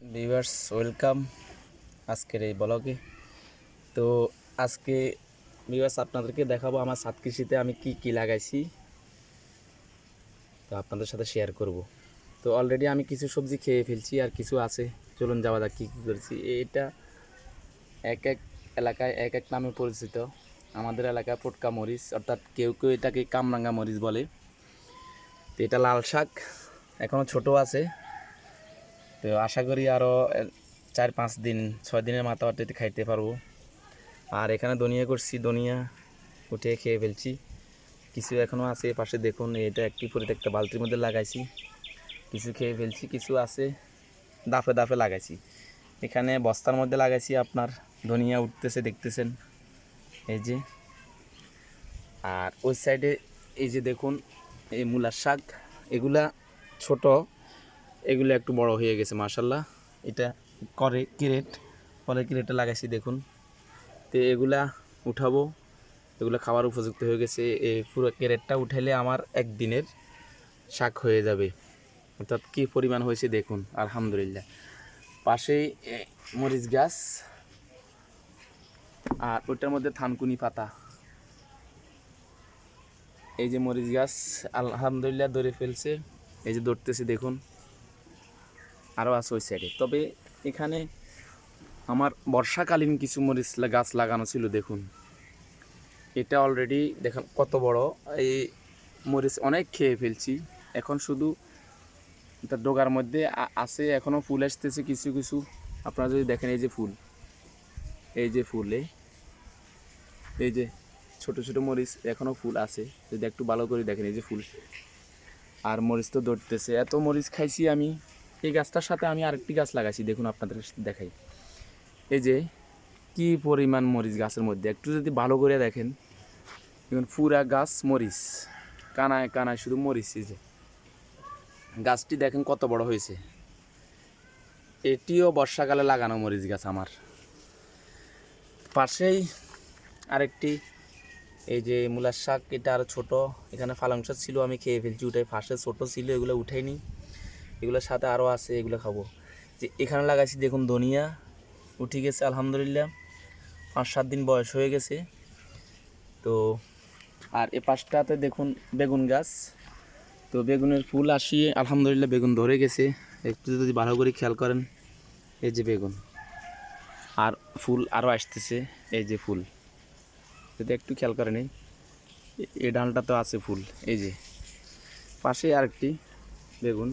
Viewers welcome আজকের এই ব্লগে তো আজকে ভিউয়ার্স আপনাদেরকে দেখাবো আমার সাত কৃষিতে আমি কি কি লাগাইছি। তো আপনাদের সাথে শেয়ার করব। তো অলরেডি আমি কিছু সবজি খেয়ে ফেলছি আর কিছু আছে। চলুন যাওয়া যাক কী কী করেছি। এটা এক এক এলাকায় এক এক নামে পরিচিত। আমাদের এলাকায় পটকা মরিচ, অর্থাৎ কেউ কেউ এটাকে কামরাঙ্গা মরিচ বলে। তো এটা লাল শাক। এখনও ছোট আছে। তো আশা করি আরও চার, পাঁচ দিন, ছয় দিনের মাথা খাইতে পারব। আর এখানে দনিয়া করছি দনিয়া উঠে খেয়ে ফেলছি। কিছু এখনও আছে পাশে, দেখুন, এটা একটি পরিত্যক্ত বালতির মধ্যে লাগাইছি। কিছু খেয়ে ফেলছি, কিছু আছে, দাফে দাফে লাগাইছি। এখানে বস্তার মধ্যে লাগাইছি আপনার, ধনিয়া উঠতেছে, দেখতেছেন, এই যে। আর ওই সাইডে এই যে দেখুন, এই মূলার শাক, এগুলা ছোট এগুলো একটু বড় হয়ে গেছে মার্শাল্লাহ এটা করে ক্রেট ফলে ক্রেটে লাগাইছি, দেখুন। তো এগুলা উঠাবো, এগুলো খাবার উপযুক্ত হয়ে গেছে। পুরো ক্রেটটা উঠাইলে আমার একদিনের শাক হয়ে যাবে। অর্থাৎ কী পরিমাণ হয়েছে দেখুন, আলহামদুলিল্লাহ। পাশেই মরিচ গাছ আর ওইটার মধ্যে থানকুনি পাতা। এই যে মরিচ গাছ, আলহামদুলিল্লাহ ধরে ফেলছে। এই যে ধরতেছে, দেখুন। আরও আছে ওই সাইডে তবে এখানে আমার বর্ষাকালীন কিছু মরিচ গাছ লাগানো ছিল, দেখুন। এটা অলরেডি দেখেন কত বড়। এই মরিচ অনেক খেয়ে ফেলছি। এখন শুধু তার ডোগার মধ্যে আছে এখনও ফুল আসতেছে কিছু কিছু। আপনারা যদি দেখেন এই যে ফুল, এই যে ফুলে, এই এই যে ছোট ছোট মরিচ এখনও ফুল আছে। যদি একটু ভালো করে দেখেন এই যে ফুল। আর মরিচ তো ধরতেছে। এত মরিচ খাইছি আমি এই গাছটার সাথে আমি আরেকটি গাছ লাগাইছি, দেখুন আপনাদের দেখাই। এই যে, কি পরিমাণ মরিচ গাছের মধ্যে, একটু যদি ভালো করে দেখেন। দেখুন, পুরা গাছ মরিচ, কানায় কানায় শুধু মরিচ, এই যে। গাছটি দেখেন কত বড় হয়েছে। এটিও বর্ষাকালে লাগানো মরিচ গাছ আমার। পাশেই আরেকটি, এই যে মূলার শাক, এটা আরও ছোটো। এখানে পালং শাক ছিল, আমি খেয়ে ফেলছি, ওটাই ফার্স্টে ছোটো ছিল, এগুলো উঠাইনি এগুলোর সাথে আরও আছে, এগুলো খাব। যে এখানে লাগাইছি দেখুন ধনিয়া, উঠে গেছে আলহামদুলিল্লাহ। পাঁচ সাত দিন বয়স হয়ে গেছে। তো আর এ পাশটাতে দেখুন বেগুন গাছ। তো বেগুনের ফুল আসিয়ে আলহামদুলিল্লাহ বেগুন ধরে গেছে। একটু যদি ভালো করে খেয়াল করেন, এই যে বেগুন। আর ফুল আরও আসতেছে, এই যে ফুল। যদি একটু খেয়াল করেন, এই ডালটা তো আছে ফুল, এই যে। পাশে আরেকটি বেগুন।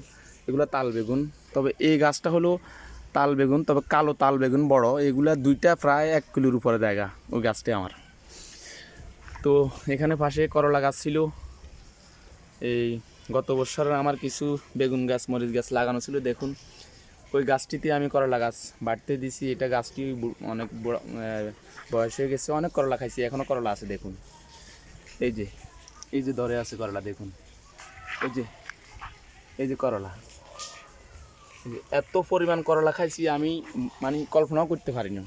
এগুলো তাল বেগুন। তবে এই গাছটা হলো তাল বেগুন, তবে কালো তাল বেগুন বড়। এগুলা দুইটা প্রায় এক কিলোর উপরে জায়গা ওই গাছটি আমার। তো এখানে পাশে করলা গাছ ছিল। এই গত বছর আমার কিছু বেগুন গাছ, মরিচ গাছ লাগানো ছিল, দেখুন। ওই গাছটিতে আমি করলা গাছ বাড়তে দিছি। এটা গাছটি অনেক বয়স হয়ে গেছে, অনেক করলা খাইছি এখনও করলা আছে, দেখুন। এই যে এই যে ধরে আছে করলা, দেখুন। এই যে এই যে করলা। এত পরিমাণ করলা খাইছি আমি মানে কল্পনাও করতে পারিনি।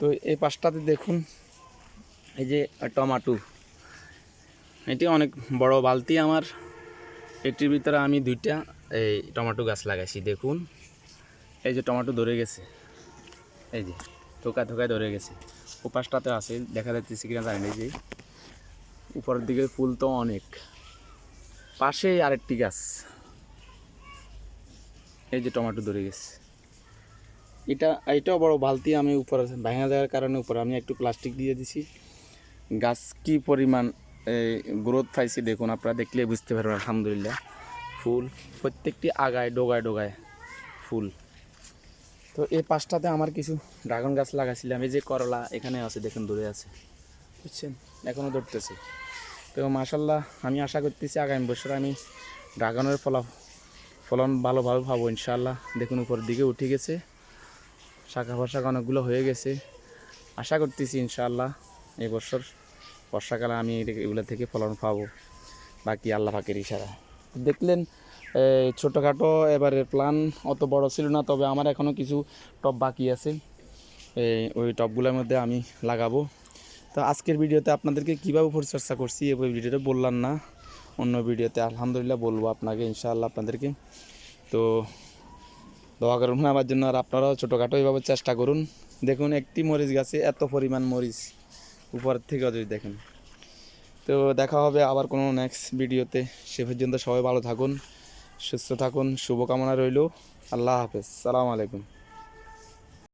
তো এই পাশটাতে দেখুন, এই যে টমাটো, এটি অনেক বড় বালতি আমার। এটির ভিতরে আমি দুইটা, এই টমাটো গাছ লাগাইছি, দেখুন। এই যে টমাটো ধরে গেছে, এই যে থোকা থোকায় ধরে গেছে। ও পাশটাতে আছে, দেখা যাচ্ছে কিনা জানি না যে উপরের দিকে ফুল তো অনেক। পাশেই আরেকটি গাছ। এই যে টমেটো ধরে গেছে। এটা, এটাও বড় বালতি, আমি উপরে ভাঙা দেওয়ার কারণে উপরে। আমি একটু প্লাস্টিক দিয়ে দিছি। গাছ কি পরিমাণ গ্রোথ পাইছি দেখুন, আপনারা দেখলে বুঝতে পারবেন, আলহামদুলিল্লাহ। ফুল, প্রত্যেকটি আগায়, ডোগায় ডোগায় ফুল। তো এই পাশটাতে আমার কিছু ড্রাগন গাছ লাগাইছিলাম। এই যে করলা এখানে আছে, দেখুন, দূরে আছে। বুঝছেন? এখনও ধরতেছে। তো মাসাল্লাহ আমি আশা করতেছি আগামী বছর আমি ড্রাগনের ফলা ফলন ভালোভাবে পাবো ইনশাল্লাহ দেখুন উপরের দিকে উঠে গেছে। শাখা ফাশাখা অনেকগুলো হয়ে গেছে। আশা করতেছি ইনশাল্লাহ এবছর বছর বর্ষাকালে আমি এগুলো থেকে ফলন পাবো। বাকি আল্লাহ পাকের ইশারা। দেখলেন ছোটোখাটো এবারের প্ল্যান অত বড় ছিল না, তবে আমার এখনও কিছু টব বাকি আছে। ওই টবগুলোর মধ্যে আমি লাগাবো। তো আজকের ভিডিওতে আপনাদেরকে কীভাবে পরিচর্যা করছি এই ভিডিওটা বললাম না। অন্য ভিডিওতে আলহামদুলিল্লাহ বলব আপনাকে, ইনশাআল্লাহ আপনাদেরকে। তো দোয়া করুন আমার জন্য আর আপনারাও ছোটোখাটো এইভাবে চেষ্টা করুন। দেখুন, একটি মরিচ গাছে এত পরিমাণ মরিচ উপরের থেকে যদি দেখেন। তো দেখা হবে আবার কোনো নেক্সট ভিডিওতে। সে পর্যন্ত সবাই ভালো থাকুন, সুস্থ থাকুন, শুভকামনা রইল। আল্লাহ হাফেজ, সালাম আলাইকুম।